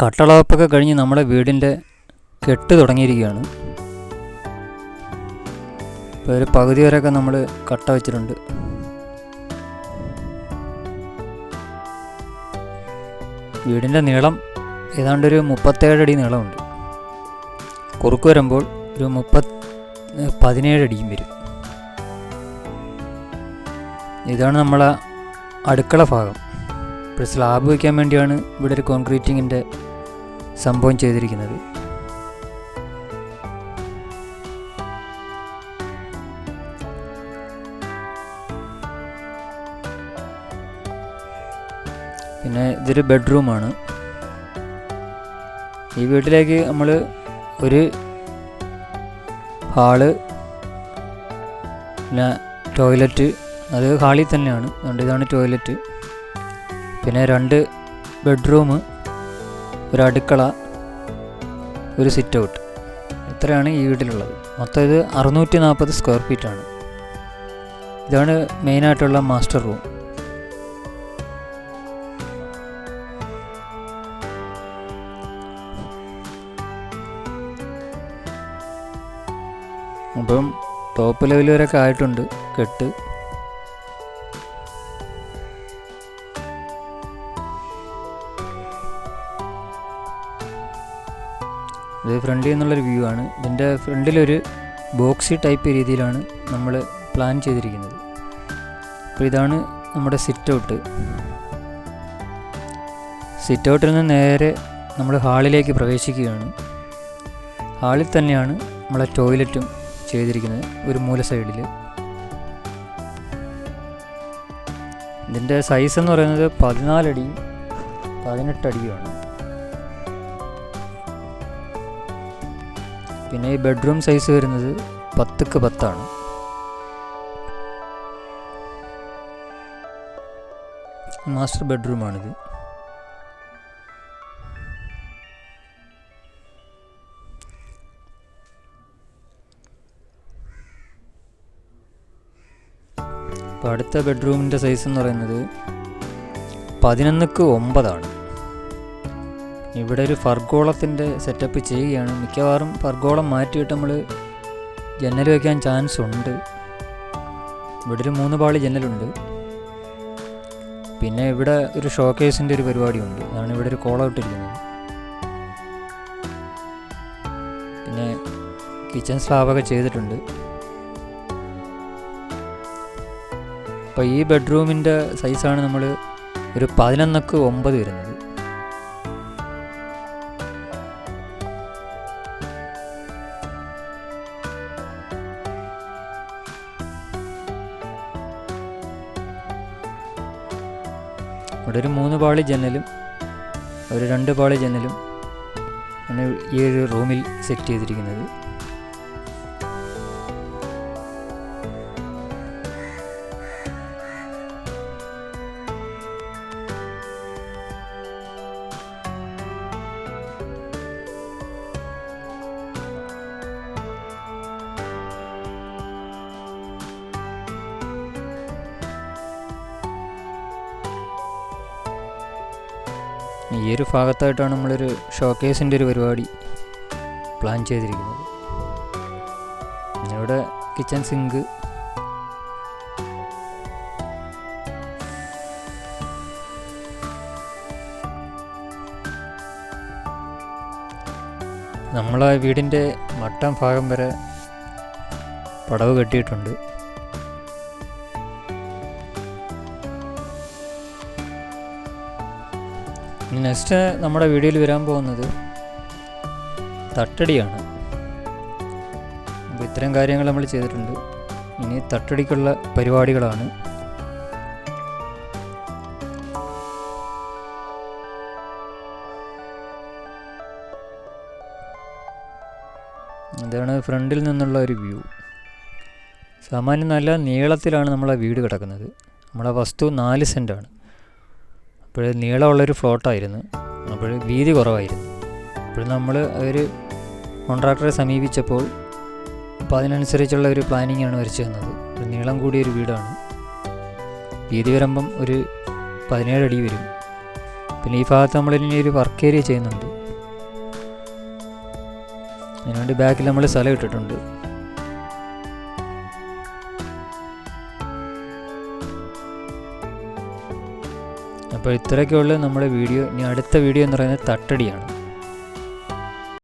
കട്ടളവപ്പൊക്കെ കഴിഞ്ഞ് നമ്മുടെ വീടിന്റെ കെട്ട് തുടങ്ങിയിരിക്കുകയാണ്. ഇപ്പോൾ ഒരു പകുതി വരെയൊക്കെ നമ്മൾ കട്ട വെച്ചിട്ടുണ്ട്. വീടിന്റെ നീളം ഏതാണ്ട് ഒരു മുപ്പത്തേഴ് അടി നീളമുണ്ട്. കുറുക്ക് വരുമ്പോൾ ഒരു മുപ്പത് പതിനേഴ് അടിയും വരും. ഇതാണ് നമ്മളെ അടുക്കള ഭാഗം. ഇപ്പോൾ സ്ലാബ് വയ്ക്കാൻ വേണ്ടിയാണ് ഇവിടെ ഒരു കോൺക്രീറ്റിങ്ങിന്റെ സംഭവം ചെയ്തിരിക്കുന്നത്. പിന്നെ ഇതൊരു ബെഡ്റൂമാണ്. ഈ വീട്ടിലേക്ക് നമ്മൾ ഒരു ഹാൾ പിന്നെ ടോയ്ലറ്റ് അത് ഹാളിൽ തന്നെയാണ്. അതുകൊണ്ട് ഇതാണ് ടോയ്ലറ്റ്. പിന്നെ രണ്ട് ബെഡ്റൂം. ഒരു അടുക്കള ഒരു സിറ്റ് ഔട്ട് ഇത്രയാണ് ഈ വീട്ടിലുള്ളത്. മൊത്തം ഇത് അറുന്നൂറ്റി നാൽപ്പത് സ്ക്വയർ ഫീറ്റാണ് ഇതാണ് മെയിനായിട്ടുള്ള മാസ്റ്റർ റൂം അപ്പം ടോപ്പ് ലെവൽ വരെയൊക്കെ ആയിട്ടുണ്ട്. കെട്ട്. ഇത് ഫ്രണ്ടിൽ നിന്നുള്ളൊരു വ്യൂ ആണ്. ഇതിന്റെ ഫ്രണ്ടിലൊരു ബോക്സി ടൈപ്പ് രീതിയിലാണ് നമ്മൾ പ്ലാൻ ചെയ്തിരിക്കുന്നത്. അപ്പോൾ ഇതാണ് നമ്മുടെ സിറ്റ് ഔട്ട് സിറ്റ് ഔട്ടിൽ നിന്ന് നേരെ നമ്മൾ ഹാളിലേക്ക് പ്രവേശിക്കുകയാണ്. ഹാളിൽ തന്നെയാണ് നമ്മളെ ടോയ്ലറ്റും ചെയ്തിരിക്കുന്നത് ഒരു മൂല സൈഡിൽ ഇതിന്റെ സൈസ് എന്ന് പറയുന്നത് പതിനാലടിയും പതിനെട്ടടിയുമാണ്. പിന്നെ ഈ ബെഡ്റൂം സൈസ് വരുന്നത് പത്തുക്ക് പത്താണ്. മാസ്റ്റർ ബെഡ്റൂമാണിത് അപ്പോൾ അടുത്ത ബെഡ്റൂമിന്റെ സൈസ് എന്ന് പറയുന്നത് പതിനൊന്നുക്ക് ഒമ്പതാണ്. ഇവിടെ ഒരു ഫർഗോളത്തിന്റെ സെറ്റപ്പ് ചെയ്യുകയാണ്. മിക്കവാറും ഫർഗോളം മാറ്റിയിട്ട് നമ്മൾ ജനൽ വയ്ക്കാൻ ചാൻസ് ഉണ്ട്. ഇവിടെ ഒരു മൂന്ന് പാളി ജനലുണ്ട്. പിന്നെ ഇവിടെ ഒരു ഷോക്കേസിന്റെ ഒരു പരിപാടിയുണ്ട്. അതാണ് ഇവിടെ ഒരു കോൾ ഔട്ട് ഇരിക്കുന്നത്. പിന്നെ കിച്ചൺ സ്ലാബൊക്കെ ചെയ്തിട്ടുണ്ട്. അപ്പോൾ ഈ ബെഡ്റൂമിന്റെ സൈസാണ് നമ്മൾ ഒരു പതിനൊന്നക്ക് ഒമ്പത് വരുന്നത്. ഇവിടെ ഒരു മൂന്ന് പാളി ജനലും ഒരു രണ്ട് പാളി ജനലും ആണ് ഈ ഒരു റൂമിൽ സെറ്റ് ചെയ്തിരിക്കുന്നത്. ഈ ഒരു ഭാഗത്തായിട്ടാണ് നമ്മളൊരു ഷോക്കേസിന്റെ ഒരു പരിപാടി പ്ലാൻ ചെയ്തിരിക്കുന്നത്. ഇവിടെ കിച്ചൺ സിങ്ക് നമ്മളെ വീടിന്റെ മട്ടം ഭാഗം വരെ പടവ് കെട്ടിയിട്ടുണ്ട്. നെക്സ്റ്റ് നമ്മുടെ വീഡിയോയിൽ വരാൻ പോകുന്നത് തട്ടടിയാണ്. അപ്പോൾ ഇത്തരം കാര്യങ്ങൾ നമ്മൾ ചെയ്തിട്ടുണ്ട്. ഇനി തട്ടടിക്കുള്ള പരിപാടികളാണ്. ഇതാണ് ഫ്രണ്ടിൽ നിന്നുള്ള ഒരു വ്യൂ. സാമാന്യം നല്ല നീളത്തിലാണ് നമ്മളെ വീട് കിടക്കുന്നത്. നമ്മളെ വസ്തു നാല് സെന്റാണ് അപ്പോൾ നീളമുള്ളൊരു ഫ്ലോട്ടായിരുന്നു. അപ്പോൾ വീതി കുറവായിരുന്നു. അപ്പോൾ നമ്മൾ ഒരു കോൺട്രാക്ടറെ സമീപിച്ചപ്പോൾ അപ്പോൾ അതിനനുസരിച്ചുള്ള ഒരു പ്ലാനിങ്ങാണ് വരച്ചു തന്നത്. ഒരു നീളം കൂടിയൊരു വീടാണ്. വീതി വരുമ്പം ഒരു പതിനേഴ് അടി വരും. പിന്നെ ഈ ഭാഗത്ത് നമ്മളിനി ഒരു വർക്ക് ഏരിയ ചെയ്യുന്നുണ്ട്. അതിനുവേണ്ടി ബാക്കിൽ നമ്മൾ സ്ഥലം ഇട്ടിട്ടുണ്ട്. അപ്പോൾ ഇത്രയൊക്കെയുള്ള നമ്മുടെ വീഡിയോ. ഇനി അടുത്ത വീഡിയോ എന്ന് പറയുന്നത് തട്ടടിയാണ്.